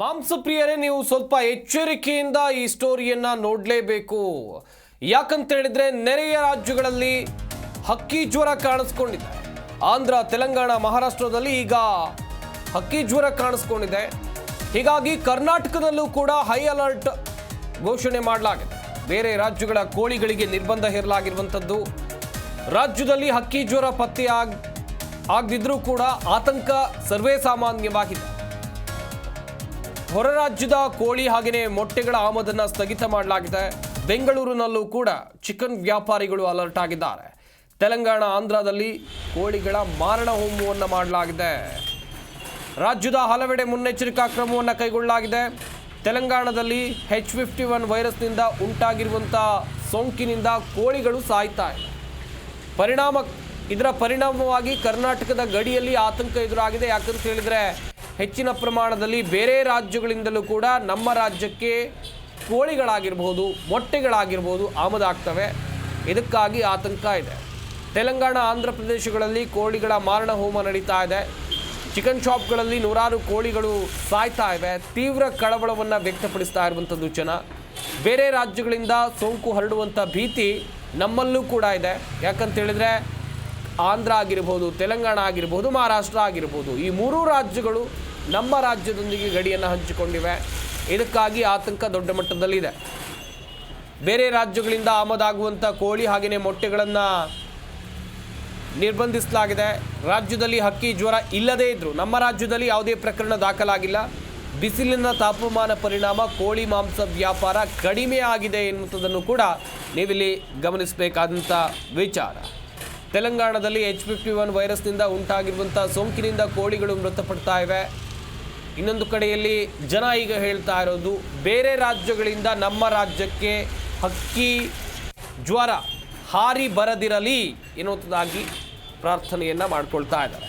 ಮಾಂಸಪ್ರಿಯರೇ, ನೀವು ಸ್ವಲ್ಪ ಎಚ್ಚರಿಕೆಯಿಂದ ಈ ಸ್ಟೋರಿಯನ್ನ ನೋಡಲೇಬೇಕು. ಯಾಕಂತ ಹೇಳಿದ್ರೆ, ನೆರೆಯ ರಾಜ್ಯಗಳಲ್ಲಿ ಹಕ್ಕಿ ಜ್ವರ ಕಾಣಿಸ್ಕೊಂಡಿದೆ. ಆಂಧ್ರ, ತೆಲಂಗಾಣ, ಮಹಾರಾಷ್ಟ್ರದಲ್ಲಿ ಈಗ ಹಕ್ಕಿ ಜ್ವರ ಕಾಣಿಸ್ಕೊಂಡಿದೆ. ಹೀಗಾಗಿ ಕರ್ನಾಟಕದಲ್ಲೂ ಕೂಡ ಹೈ ಅಲರ್ಟ್ ಘೋಷಣೆ ಮಾಡಲಾಗಿದೆ. ಬೇರೆ ರಾಜ್ಯಗಳ ಕೋಳಿಗಳಿಗೆ ನಿರ್ಬಂಧ ಹೇರಲಾಗಿರುವಂಥದ್ದು. ರಾಜ್ಯದಲ್ಲಿ ಹಕ್ಕಿ ಜ್ವರ ಪತ್ತೆ ಆಗ್, ಆಗದಿದ್ರೂ ಕೂಡ ಆತಂಕ ಸರ್ವೇ ಸಾಮಾನ್ಯವಾಗಿದೆ. ಹೊರ ರಾಜ್ಯದ ಕೋಳಿ ಹಾಗೆಯೇ ಮೊಟ್ಟೆಗಳ ಆಮದನ್ನ ಸ್ಥಗಿತ ಮಾಡಲಾಗಿದೆ. ಬೆಂಗಳೂರಿನಲ್ಲೂ ಕೂಡ ಚಿಕನ್ ವ್ಯಾಪಾರಿಗಳು ಅಲರ್ಟ್ ಆಗಿದ್ದಾರೆ. ತೆಲಂಗಾಣ, ಆಂಧ್ರದಲ್ಲಿ ಕೋಳಿಗಳ ಮಾರಣ ಹೋಮವನ್ನು ಮಾಡಲಾಗಿದೆ. ರಾಜ್ಯದ ಹಲವೆಡೆ ಮುನ್ನೆಚ್ಚರಿಕಾ ಕ್ರಮವನ್ನು ಕೈಗೊಳ್ಳಲಾಗಿದೆ. ತೆಲಂಗಾಣದಲ್ಲಿ ಹೆಚ್ ಫಿಫ್ಟಿ ಒನ್ ವೈರಸ್ನಿಂದ ಉಂಟಾಗಿರುವಂಥ ಸೋಂಕಿನಿಂದ ಕೋಳಿಗಳು ಸಾಯ್ತಾ ಪರಿಣಾಮ, ಇದರ ಪರಿಣಾಮವಾಗಿ ಕರ್ನಾಟಕದ ಗಡಿಯಲ್ಲಿ ಆತಂಕ ಎದುರಾಗಿದೆ. ಯಾಕಂತ ಹೇಳಿದ್ರೆ ಹೆಚ್ಚಿನ ಪ್ರಮಾಣದಲ್ಲಿ ಬೇರೆ ರಾಜ್ಯಗಳಿಂದಲೂ ಕೂಡ ನಮ್ಮ ರಾಜ್ಯಕ್ಕೆ ಕೋಳಿಗಳಾಗಿರ್ಬೋದು, ಮೊಟ್ಟೆಗಳಾಗಿರ್ಬೋದು ಆಮದಾಗ್ತವೆ ಇದಕ್ಕಾಗಿ ಆತಂಕ ಇದೆ. ತೆಲಂಗಾಣ, ಆಂಧ್ರ ಪ್ರದೇಶಗಳಲ್ಲಿ ಕೋಳಿಗಳ ಮಾರಣ ಹೋಮ ನಡೀತಾ ಇದೆ. ಚಿಕನ್ ಶಾಪ್ಗಳಲ್ಲಿ ನೂರಾರು ಕೋಳಿಗಳು ಸಾಯ್ತಾ ಇವೆ. ತೀವ್ರ ಕಳವಳವನ್ನು ವ್ಯಕ್ತಪಡಿಸ್ತಾ ಇರುವಂಥದ್ದು ಜನ ಬೇರೆ ರಾಜ್ಯಗಳಿಂದ ಸೋಂಕು ಹರಡುವಂಥ ಭೀತಿ ನಮ್ಮಲ್ಲೂ ಕೂಡ ಇದೆ. ಯಾಕಂತ ಹೇಳಿದ್ರೆ ಆಂಧ್ರ ಆಗಿರ್ಬೋದು, ತೆಲಂಗಾಣ ಆಗಿರ್ಬೋದು, ಮಹಾರಾಷ್ಟ್ರ ಆಗಿರ್ಬೋದು, ಈ ಮೂರೂ ರಾಜ್ಯಗಳು ನಮ್ಮ ರಾಜ್ಯದೊಂದಿಗೆ ಗಡಿಯನ್ನು ಹಂಚಿಕೊಂಡಿವೆ. ಇದಕ್ಕಾಗಿ ಆತಂಕ ದೊಡ್ಡ ಮಟ್ಟದಲ್ಲಿದೆ. ಬೇರೆ ರಾಜ್ಯಗಳಿಂದ ಆಮದಾಗುವಂಥ ಕೋಳಿ ಹಾಗೆಯೇ ಮೊಟ್ಟೆಗಳನ್ನು ನಿರ್ಬಂಧಿಸಲಾಗಿದೆ. ರಾಜ್ಯದಲ್ಲಿ ಹಕ್ಕಿ ಜ್ವರ ಇಲ್ಲದೇ ಇದ್ದರೂ ನಮ್ಮ ರಾಜ್ಯದಲ್ಲಿ ಯಾವುದೇ ಪ್ರಕರಣ ದಾಖಲಾಗಿಲ್ಲ. ಬಿಸಿಲಿನ ತಾಪಮಾನ ಪರಿಣಾಮ, ಕೋಳಿ ಮಾಂಸ ವ್ಯಾಪಾರ ಕಡಿಮೆ ಆಗಿದೆ ಎನ್ನುವುದನ್ನು ಕೂಡ ನೀವಿಲ್ಲಿ ಗಮನಿಸಬೇಕಾದಂಥ ವಿಚಾರ. ತೆಲಂಗಾಣದಲ್ಲಿ ಎಚ್ ಫಿಫ್ಟಿ ಒನ್ ವೈರಸ್ನಿಂದ ಉಂಟಾಗಿರುವಂಥ ಸೋಂಕಿನಿಂದ ಕೋಳಿಗಳು ಮೃತಪಡ್ತಾ ಇವೆ. ಇನ್ನೊಂದು ಕಡೆಯಲ್ಲಿ ಜನ ಈಗ ಹೇಳ್ತಾ ಇರೋದು, ಬೇರೆ ರಾಜ್ಯಗಳಿಂದ ನಮ್ಮ ರಾಜ್ಯಕ್ಕೆ ಹಕ್ಕಿ, ಜ್ವರ ಹಾರಿ ಬರದಿರಲಿ ಎನ್ನುವುದಾಗಿ ಪ್ರಾರ್ಥನೆಯನ್ನು ಮಾಡ್ಕೊಳ್ತಾ ಇದ್ದಾರೆ.